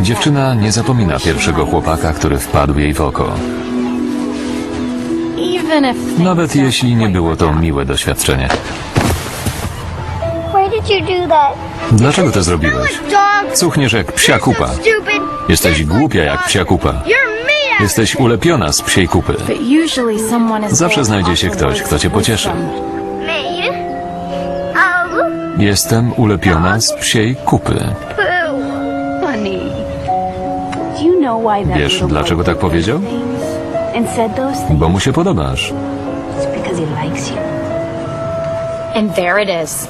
Dziewczyna nie zapomina pierwszego chłopaka, który wpadł jej w oko. Nawet jeśli nie było to miłe doświadczenie. Why did you do that? Dlaczego to zrobiłeś? Cuchniesz jak psia kupa. Stupid. Jesteś głupia jak psia kupa. Jesteś ulepiona z psiej kupy. Zawsze znajdzie się ktoś, kto cię pocieszy. Oh. Jestem ulepiona z psiej kupy. Wiesz, dlaczego tak powiedział? Bo mu się podobasz.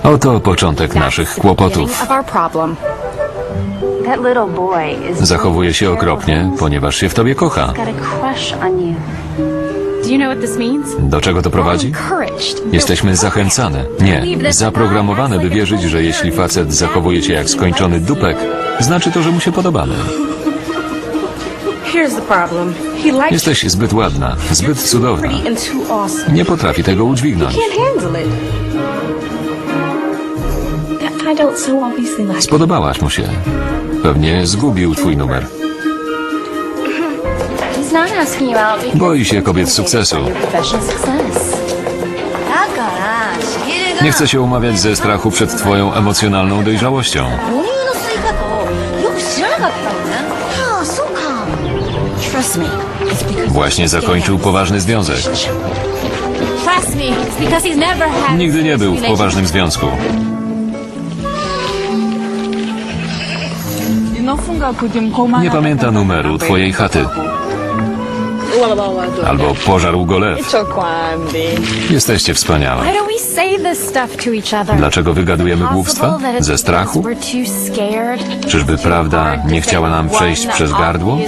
Oto początek naszych kłopotów. Zachowuje się okropnie, ponieważ się w tobie kocha. Do czego to prowadzi? Jesteśmy zachęcane, nie, zaprogramowane, by wierzyć, że jeśli facet zachowuje się jak skończony dupek, znaczy to, że mu się podobamy. Jesteś zbyt ładna, zbyt cudowna. Nie potrafi tego udźwignąć. Spodobałaś mu się. Pewnie zgubił twój numer. Boi się kobiet sukcesu. Nie chce się umawiać ze strachu przed twoją emocjonalną dojrzałością. Właśnie zakończył poważny związek. Trust me. It's because he's never had Nigdy nie był w poważnym związku. Nie pamięta numeru twojej chaty. Albo pożarł go lew. Jesteście wspaniałe. Why do we say this stuff to each other? Dlaczego wygadujemy głupstwa? Ze strachu? Czyżby prawda nie chciała nam przejść przez gardło?